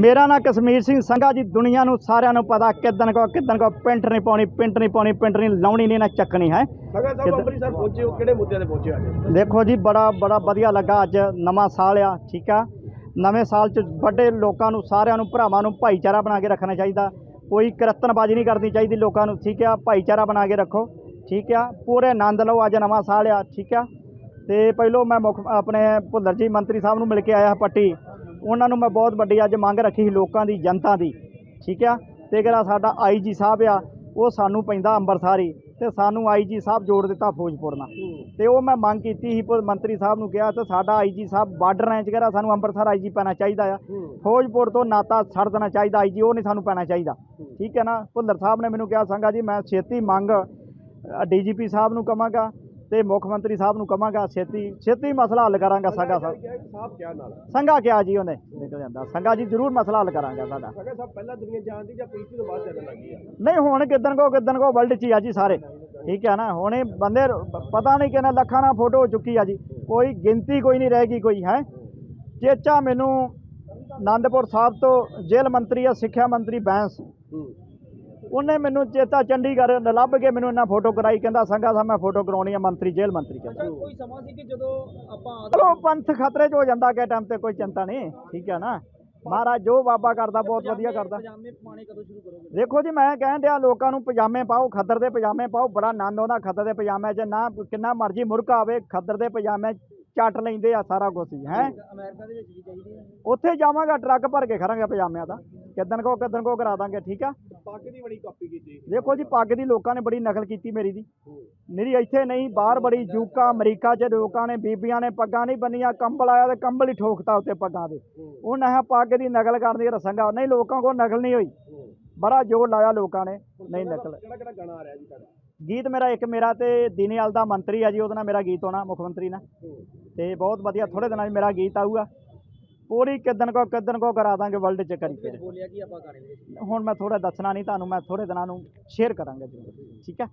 ਮੇਰਾ ਨਾਂ ਕਸ਼ਮੀਰ ਸਿੰਘ ਸੰਘਾ ਜੀ। ਦੁਨੀਆ ਨੂੰ ਸਾਰਿਆਂ ਨੂੰ ਪਤਾ ਕਿਦਨ ਕੋ ਕਿਦਨ ਕੋ ਪਿੰਟ ਨਹੀਂ ਪਾਉਣੀ ਪਿੰਟ ਨਹੀਂ ਪਾਉਣੀ ਪਿੰਟ ਨਹੀਂ ਲਾਉਣੀ ਨਹੀਂ ਨਾ ਚੱਕਣੀ ਹੈ। ਸਗਾ ਸਾਹਿਬ ਕਿੱਦਾਂ? ਅੰਮ੍ਰਿਤਸਰ ਪਹੁੰਚੇ ਹੋ ਕਿਹੜੇ ਮੁੱਦਿਆਂ ਤੇ ਪਹੁੰਚੇ ਹੋ ਅੱਜ? ਦੇਖੋ ਜੀ ਬੜਾ ਬੜਾ ਵਧੀਆ ਲੱਗਾ ਅੱਜ ਨਵਾਂ ਸਾਲ ਆ ਠੀਕ ਆ। ਨਵੇਂ ਸਾਲ 'ਚ ਵੱਡੇ ਲੋਕਾਂ ਨੂੰ ਸਾਰਿਆਂ ਨੂੰ ਭਰਾਵਾਂ ਨੂੰ ਭਾਈਚਾਰਾ ਬਣਾ ਕੇ ਰੱਖਣਾ ਚਾਹੀਦਾ। ਕੋਈ ਕਰਤਨਬਾਜ਼ੀ ਨਹੀਂ ਕਰਨੀ ਚਾਹੀਦੀ ਲੋਕਾਂ ਨੂੰ ਠੀਕ ਆ। ਭਾਈਚਾਰਾ ਬਣਾ ਕੇ ਰੱਖੋ ਠੀਕ ਆ। ਪੂਰੇ ਆਨੰਦ ਲਓ ਅੱਜ ਨਵਾਂ ਸਾਲ ਆ ਠੀਕ ਆ। ਤੇ ਪਹਿਲੋਂ ਮੈਂ ਮੁੱਖ ਆਪਣੇ ਭੁੱਲਰ ਜੀ ਮੰਤਰੀ ਸਾਹਿਬ ਨੂੰ ਮਿਲ ਕੇ ਆਇਆ ਪੱਟੀ। ਉਹਨਾਂ ਨੂੰ ਮੈਂ ਬਹੁਤ ਵੱਡੀ ਅੱਜ ਮੰਗ ਰੱਖੀ ਸੀ ਲੋਕਾਂ ਦੀ ਜਨਤਾ ਦੀ। ਠੀਕ ਆ? ਤੇ ਜਿਹੜਾ ਸਾਡਾ ਆਈਜੀ ਸਾਹਿਬ ਆ ਉਹ ਸਾਨੂੰ ਪੈਂਦਾ ਅੰਮ੍ਰਿਤਸਰੀ ਤੇ ਸਾਨੂੰ ਆਈਜੀ ਸਾਹਿਬ ਜੋੜ ਦਿੱਤਾ ਫਿਰੋਜ਼ਪੁਰ ਨਾਲ। ਤੇ ਉਹ ਮੈਂ ਮੰਗ ਕੀਤੀ ਸੀ ਮੰਤਰੀ ਸਾਹਿਬ ਨੂੰ ਕਿਹਾ ਤੇ ਸਾਡਾ ਆਈਜੀ ਸਾਹਿਬ ਬਾਰਡਰ ਰੈਂਚ ਕਰਾ ਸਾਨੂੰ ਅੰਮ੍ਰਿਤਸਰ ਆਈਜੀ ਪੈਣਾ ਚਾਹੀਦਾ ਆ। ਫਿਰੋਜ਼ਪੁਰ ਤੋਂ ਨਾਤਾ ਛੱਡ ਦੇਣਾ ਚਾਹੀਦਾ ਆਈਜੀ ਉਹ ਨਹੀਂ ਸਾਨੂੰ ਪੈਣਾ ਚਾਹੀਦਾ। ਠੀਕ ਹੈ ਨਾ? ਭੁੱਲਰ ਸਾਹਿਬ ਨੇ ਮੈਨੂੰ ਕਿਹਾ ਸੰਗਾ ਜੀ ਮੈਂ ਛੇਤੀ ਮੰਗ ਡੀਜੀਪੀ ਸਾਹਿਬ ਨੂੰ ਕਵਾਂਗਾ ਤੇ ਮੁੱਖ ਮੰਤਰੀ ਸਾਹਿਬ ਨੂੰ ਕਵਾਂਗਾ ਛੇਤੀ ਛੇਤੀ ਮਸਲਾ ਹੱਲ ਕਰਾਂਗਾ ਸੰਗਾ ਸਾਹਿਬ। ਸਾਹਿਬ ਕਿਆ ਨਾਲ? ਸੰਗਾ ਕਿਹਾ ਜੀ ਉਹਨੇ? ਨਿਕਲ ਜਾਂਦਾ। ਸੰਗਾ ਜੀ ਜ਼ਰੂਰ ਮਸਲਾ ਹੱਲ ਕਰਾਂਗਾ ਸਾਡਾ। ਸਗਾ ਸਾਹਿਬ ਪਹਿਲਾਂ ਦੁਨੀਆ ਜਾਣਦੀ ਜਾਂ ਪ੍ਰੀਤੀ ਤੋਂ ਬਾਅਦ ਚੱਲਣ ਲੱਗੀ ਆ? ਨਹੀਂ ਹੁਣ ਕਿਦਨ ਕੋ ਕਿਦਨ ਕੋ ਵਰਲਡ 'ਚ ਆ ਜੀ ਸਾਰੇ। ਠੀਕ ਹੈ ਨਾ? ਹੁਣ ਬੰਦੇ ਪਤਾ ਨਹੀਂ ਕਿੰਨਾ ਲੱਖਾਂ ਨਾਲ ਫੋਟੋ ਹੋ ਚੁੱਕੀ ਆ ਜੀ। ਕੋਈ ਗਿਣਤੀ ਕੋਈ ਨਹੀਂ ਰਹਿ ਗਈ ਕੋਈ ਹੈ? ਚੇਚਾ ਮੈਨੂੰ ਆਨੰਦਪੁਰ ਸਾਹਿਬ ਤੋਂ ਜੇਲ੍ਹ ਮੰਤਰੀ ਆ ਸਿੱਖਿਆ ਮੰਤਰੀ ਬੈਂਸ ਉਹਨੇ ਮੈਨੂੰ ਚੇਤਾ ਚੰਡੀਗੜ੍ਹ ਲੱਭ ਕੇ ਮੈਨੂੰ ਇਹਨਾਂ ਫੋਟੋ ਕਰਾਈ ਕਹਿੰਦਾ ਸੰਗਾ ਸਾਹਿਬ ਮੈਂ ਫੋਟੋ ਕਰਾਉਣੀ ਆ ਮੰਤਰੀ ਜੇਲ੍ਹ ਮੰਤਰੀ ਕਹਿੰਦਾ। ਕੋਈ ਸਮਾਂ ਸੀ ਕਿ ਜਦੋਂ ਆਪਾਂ ਚਲੋ ਪੰਥ ਖਤਰੇ 'ਚ ਹੋ ਜਾਂਦਾ ਕਿ ਟਾਈਮ ਤੇ ਕੋਈ ਚਿੰਤਾ ਨਹੀਂ ਠੀਕ ਹੈ ਨਾ? ਮਹਾਰਾਜ ਜੋ ਬਾਬਾ ਕਰਦਾ ਬਹੁਤ ਵਧੀਆ ਕਰਦਾ। ਦੇਖੋ ਜੀ ਮੈਂ ਕਹਿਣ ਡਿਆ ਲੋਕਾਂ ਨੂੰ ਪਜਾਮੇ ਪਾਓ ਖੱਦਰ ਦੇ ਪਜਾਮੇ ਪਾਓ ਬੜਾ ਆਨੰਦ ਆਉਂਦਾ ਖੱਦਰ ਦੇ ਪਜਾਮੇ 'ਚ ਨਾ ਕਿੰਨਾ ਮਰਜ਼ੀ ਮੁਰਕਾ ਆਵੇ ਖੱਦਰ ਦੇ ਪਜਾਮੇ ਚੱਟ ਲੈਂਦੇ ਆ ਸਾਰਾ ਕੁਝ ਹੀ ਹੈ? ਅਮਰੀਕਾ ਦੇ ਵਿੱਚ ਵੀ ਚਾਹੀਦੇ ਆ। ਉੱਥੇ ਜਾਵਾਂਗਾ ਟਰੱਕ ਭਰ ਕੇ ਖੜਾਂਗੇ ਪਜਾਮਿਆਂ ਦਾ। ਕਿਦਨ ਕੋ ਕਿਦਨ ਕੋ ਕਰਾ ਦਾਂਗੇ ਠੀਕ ਆ? ਪੱਗ ਦੀ ਬੜੀ ਕਾਪੀ ਕੀਤੀ ਦੇਖੋ ਜੀ ਪੱਗ ਦੀ ਲੋਕਾਂ ਨੇ ਬੜੀ ਨਕਲ ਕੀਤੀ ਮੇਰੀ ਦੀ। ਮੇਰੀ ਇੱਥੇ ਨਹੀਂ ਬਾਹਰ ਬੜੀ ਯੂਕਾ ਅਮਰੀਕਾ 'ਚ ਲੋਕਾਂ ਨੇ ਬੀਬੀਆਂ ਨੇ ਪੱਗਾਂ ਨਹੀਂ ਬੰਨੀਆਂ ਕੰਬਲ ਆਇਆ ਤੇ ਕੰਬਲ ਹੀ ਠੋਕਤਾ ਉੱਤੇ ਪੱਗਾਂ ਦੇ। ਉਹਨਾਂ ਹੈ ਪੱਗ ਦੀ ਨਕਲ ਕਰਨ ਦੀ ਰਸੰਗਾ। ਨਹੀਂ ਲੋਕਾਂ ਕੋਲ ਨਕਲ ਨਹੀਂ ਹੋਈ। ਬੜਾ ਜ਼ੋਰ ਲਾਇਆ ਲੋਕਾਂ ਨੇ। ਨਹੀਂ ਨਕਲ। ਕਿਹੜਾ ਕਿਹੜਾ ਗਾਣਾ ਆ ਰਿਹਾ ਜੀ ਤੁਹਾਡਾ? ਗੀਤ ਮੇਰਾ ਇੱਕ ਮੇਰਾ ਤੇ ਦੀਨੇਵਾਲ ਦਾ ਮੰਤਰੀ ਆ ਜੀ ਉਹਦੇ ਨਾਲ ਮੇਰਾ ਗੀਤ ਹੋਣਾ ਮੁੱਖ ਮੰਤਰੀ ਨਾਲ। ਤੇ ਬਹੁਤ ਵਧੀਆ ਥੋੜੇ ਦਿਨਾਂ 'ਚ ਮੇਰਾ ਗੀਤ ਆਊਗਾ। ਪੂਰੀ ਕਿਦਨ ਕੋ ਕਿਦਨ ਕੋ ਕਰਾ ਦਾਂਗੇ ਵਰਲਡ 'ਚ ਕਰੀ ਫਿਰ ਬੋਲਿਆ ਕਿ ਆਪਾਂ ਗਾਣੇ ਦੇ ਹੁਣ ਮੈਂ ਥੋੜਾ ਦੱਸਣਾ ਨਹੀਂ ਤੁਹਾਨੂੰ ਮੈਂ ਥੋੜੇ ਦਿਨਾਂ ਨੂੰ ਸ਼ੇਅਰ ਕਰਾਂਗਾ ਜੀ ਠੀਕ ਹੈ?